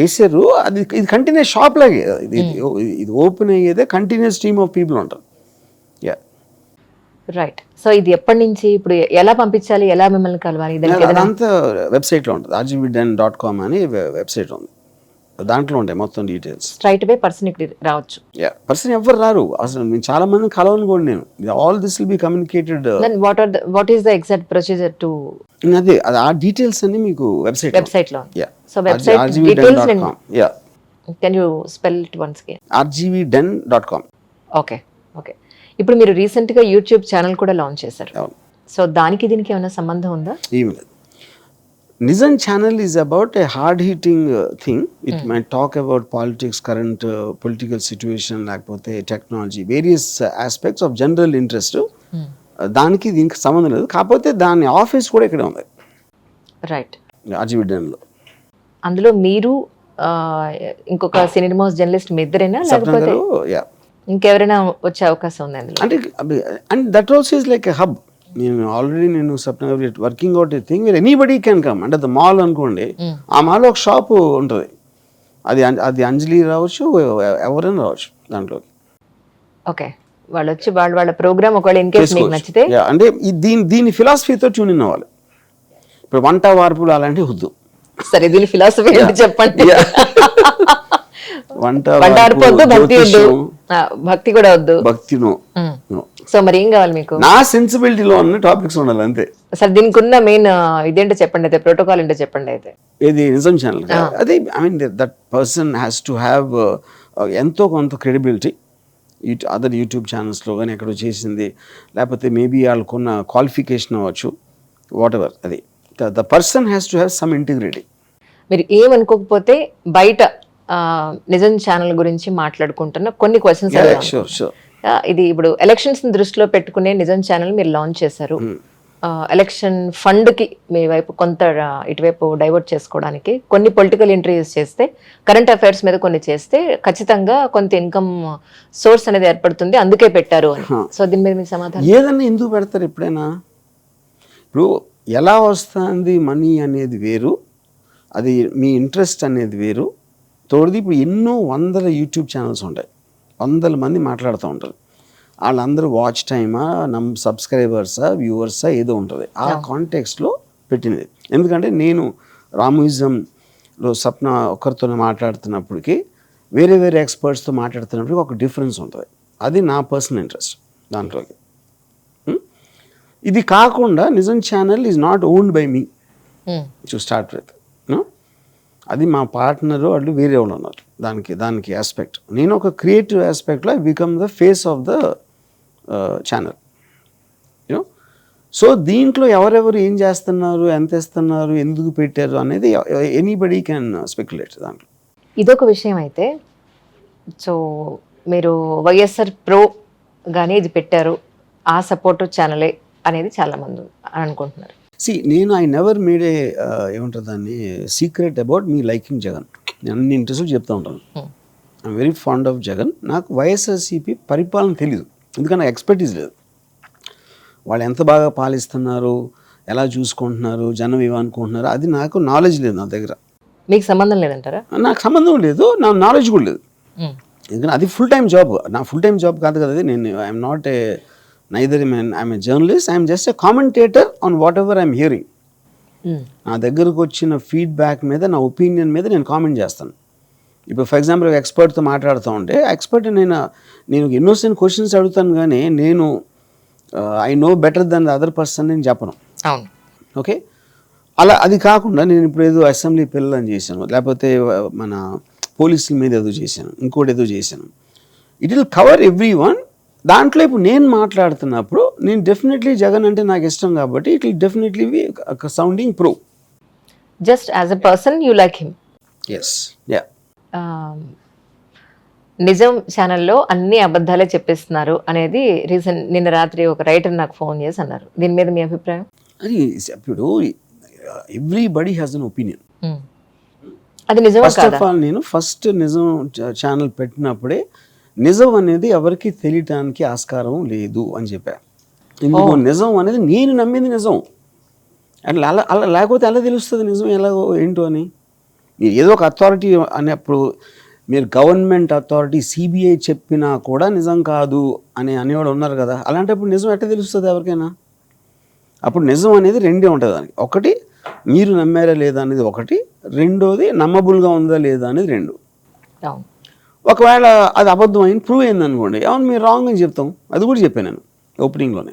చేశారు అది ఇది కంటిన్యూస్ షాప్ లాగే. ఇది ఇది- ఇది ఓపెన్ అయ్యేదే కంటిన్యూస్ టీమ్ ఆఫ్ పీపుల్ ఉంటారు యా రైట్ సో ఇది ఎప్పటి నుంచి ఇప్పుడు ఎలా పంపించాలి ఎలా మిమ్మల్ని కలవాలి? అదంతా వెబ్సైట్లో ఉంటుంది. ఆర్జీబీ డెన్ డాట్ కామ్ అని వెబ్సైట్ ఉంది. దాంట్లో ఉంటాయి మొత్తం డీటెయిల్స్ స్ట్రైట్ అవే పర్సన్ ఇక్కడ రావచ్చు. యా పర్సన్ ఎవరు రారు. అసలు నేను చాలా మంది కలవను కూడా నేను. All this will be communicated then what are what is the exact procedure to అదే అది ఆ డీటెయిల్స్ అన్ని మీకు వెబ్సైట్ వెబ్సైట్లో. Yeah so website details yeah can you spell it once K RGV den dot com okay okay ఇప్పుడు మీరు రీసెంట్గా YouTube channel కూడా లాంచ్ చేశారు. సో దానికి దీనికి ఏమైనా సంబంధం ఉందా? ఏమి లేదు. నిజం channel is about a hard hitting thing it my talk about politics current political situation uh, లేకపోతే technology various aspects of general interest. దానికి దీనికి సంబంధం లేదు. కాకపోతే దాని ఆఫీస్ కూడా ఇక్కడ ఉంది. రైట్ ఆర్జీవిడన్లో అందులో మీరు ఇంకొక సినిమా జర్నలిస్ట్ మీ ఇద్దరేనా? సప్న లేకపోతే గారు యా ఇంకెవరైనా వచ్చే అవకాశం ఉంది అందులో? అంటే and that also is like a hub నేను ఆల్రెడీ నేను Sapna working out thing where anybody can come అంటే ద మాల్ అనుకోండి Hmm. ఆ మాల్ ఒక షాప్ ఉంటుంది. అది అది అంజలి రావచ్చు ఎవరైనా రావచ్చు దాంట్లోకి. ఓకే వాళ్ళు వచ్చి వాళ్ళ వాళ్ళ ప్రోగ్రామ్ ఒకవేళ ఇన్ కేస్ మీకు నచ్చితే. అంటే దీని దీని ఫిలాసఫీతో ట్యూన్ ఇన్ అవ్వాలి. ఇప్పుడు వంట వార్పులు అలాంటివి వద్దు. సరే దీని ఫిలాసఫీ చెప్పండి. వంట వంట వార్పు, భక్తి కూడా వద్దు. భక్తి. No. సో మరి ఏం కావాలి మీకు? నా సెన్సిబిలిటీలో ఉన్న టాపిక్స్ ఉండాలి అంతే. సరే దీనికి ఉన్న మెయిన్ ఇదేంటో చెప్పండి అయితే ప్రోటోకాల్ ఏంటో చెప్పండి అయితే. ఇది నిజం ఛానల్ అదే I mean that person has to have ఎంతో కొంత క్రెడిబిలిటీ యూట్యూబ్ అదర్ యూట్యూబ్ ఛానల్స్లో కానీ ఎక్కడో చేసింది. లేకపోతే మేబీ వాళ్ళకున్న క్వాలిఫికేషన్ అవ్వచ్చు. వాట్ ఎవర్ అది the person has to have some integrity మీరు ఏమనుకోకపోతే బయట నిజం ఛానల్ గురించి మాట్లాడుకుంటున్న కొన్ని క్వశ్చన్స్ ఇది ఇప్పుడు ఎలక్షన్స్ దృష్టిలో పెట్టుకునే నిజం ఛానల్ మీరు లాంచ్ చేశారు. ఎలక్షన్ ఫండ్కి మీ వైపు కొంత ఇటువైపు డైవర్ట్ చేసుకోవడానికి కొన్ని పొలిటికల్ ఇంటర్వ్యూస్ చేస్తే కరెంట్ అఫైర్స్ మీద కొన్ని చేస్తే ఖచ్చితంగా కొంత ఇన్కమ్ సోర్స్ అనేది ఏర్పడుతుంది అందుకే పెట్టారు అని. సో దీని మీద మీ సమాధానం. ఏదన్నా ఎందుకు పెడతారు ఎప్పుడైనా? ఇప్పుడు ఎలా వస్తుంది మనీ అనేది వేరు అది మీ ఇంట్రెస్ట్ అనేది వేరు తోడిది ఇప్పుడు ఎన్నో వందల యూట్యూబ్ ఛానల్స్ ఉంటాయి. వందల మంది మాట్లాడుతూ ఉంటారు. వాళ్ళందరూ వాచ్ టైమా నమ్ సబ్స్క్రైబర్సా వ్యూవర్సా ఏదో ఉంటుంది. ఆ కాంటెక్స్లో పెట్టినది. ఎందుకంటే నేను రామోయిజంలో సప్న ఒక్కరితోనే మాట్లాడుతున్నప్పటికీ వేరే వేరే ఎక్స్పర్ట్స్తో మాట్లాడుతున్నప్పటికీ ఒక డిఫరెన్స్ ఉంటుంది. అది నా పర్సనల్ ఇంట్రెస్ట్ దాంట్లోకి. Hmm? ఇది కాకుండా Nijam channel is not owned by me um, to start with. అది మా పార్ట్నర్ వాళ్ళు వేరే వాళ్ళు ఉన్నారు. దానికి దానికి ఆస్పెక్ట్ నేను ఒక creative ఆస్పెక్ట్లో I become the face of the channel you know so దీంట్లో ఎవరెవరు ఏం చేస్తున్నారు ఎంత ఇస్తున్నారు ఎందుకు పెట్టారు అనేది ఎనీబడీ క్యాన్ స్పెక్యులేట్ దాంట్లో. ఇదొక విషయం అయితే సో మీరు వైఎస్ఆర్ ప్రో కానీ ఇది పెట్టారు ఆ సపోర్ట్ ఛానలే అనేది చాలామంది అని అనుకుంటున్నారు. సి నేను ఐ నెవర్ మేడ్ ఏ ఏమంటారు దాన్ని secret about me liking Jagan. నేను అన్ని ఇంట్రెస్ట్ చెప్తూ ఉంటాను. Hmm. I'm very fond of Jagan. నాకు వైఎస్ఆర్సీపీ పరిపాలన తెలియదు ఎందుకంటే నాకు ఎక్స్పర్టీస్ లేదు. వాళ్ళు ఎంత బాగా పాలిస్తున్నారు ఎలా చూసుకుంటున్నారు జనం ఏమనుకుంటున్నారు అది నాకు నాలెడ్జ్ లేదు నా దగ్గర. మీకు సంబంధం లేదంటారా? నాకు సంబంధం లేదు నా నాలెడ్జ్ కూడా లేదు. ఉమ్, ఎందుకంటే అది ఫుల్ టైం జాబ్ నా ఫుల్ టైం జాబ్ కాదు కదా అది నేను I'm not a neither I'm a journalist I'm just a commentator on whatever I'm hearing నా దగ్గరకు వచ్చిన ఫీడ్బ్యాక్ మీద నా ఒపీనియన్ మీద నేను కామెంట్ చేస్తాను. ఇప్పుడు ఫర్ ఎగ్జాంపుల్ ఎక్స్పర్ట్తో మాట్లాడుతూ ఉంటే ఎక్స్పర్ట్ నేను నేను ఎన్నోసెంట్ క్వశ్చన్స్ అడుగుతాను కానీ నేను I know better than the other person నేను చెప్పను. అవును. ఓకే అలా అది కాకుండా నేను ఇప్పుడు ఏదో అసెంబ్లీ పిల్లలని చేశాను లేకపోతే మన పోలీసుల మీద ఏదో చేశాను ఇంకోటి ఏదో చేశాను. It will cover everyone దాంట్లో ఇప్పుడు నేను మాట్లాడుతున్నప్పుడు నేను డెఫినెట్లీ జగన్ అంటే నాకు ఇష్టం కాబట్టి it definitely be sounding pro just as a person you like him yes ya Nijam ఛానల్లో అన్ని అబద్ధాలే చెప్పిస్తున్నారు అనేది రీసెంట్ నిన్న రాత్రి ఒక రైటర్ నాకు ఫోన్ చేసి అన్నారు. దీని మీద మీ అభిప్రాయం? అది ఇప్పుడు ఎవ్రీబడి హ్యాస్ అన్ ఒపీనియన్. అది నిజమా ఫస్ట్ ఆఫ్ ఆల్ నేను ఫస్ట్ నిజం ఛానల్ పెట్టినప్పుడే నిజం అనేది ఎవరికి తెలియటానికి ఆస్కారం లేదు అని చెప్పా. ఎందుకు నిజం అనేది నేను నమ్మింది నిజం. అట్లా అలా అలా లేకపోతే ఎలా తెలుస్తుంది నిజం ఎలాగో ఏంటో అని? మీరు ఏదో ఒక అథారిటీ అనేప్పుడు మీరు గవర్నమెంట్ అథారిటీ సిబిఐ చెప్పినా కూడా నిజం కాదు అని అనేవాడు ఉన్నారు కదా. అలాంటప్పుడు నిజం ఎట్లా తెలుస్తుంది ఎవరికైనా? అప్పుడు నిజం అనేది రెండే ఉంటుంది దానికి. ఒకటి మీరు నమ్మారా లేదా అనేది ఒకటి. రెండోది నమ్మబుల్గా ఉందా లేదా అనేది రెండు. ఒకవేళ అది అబద్ధం అయిన ప్రూవ్ అయింది అనుకోండి అవును మీరు రాంగ్ అని చెప్తాం. అది కూడా చెప్పాను నేను ఓపెనింగ్లోనే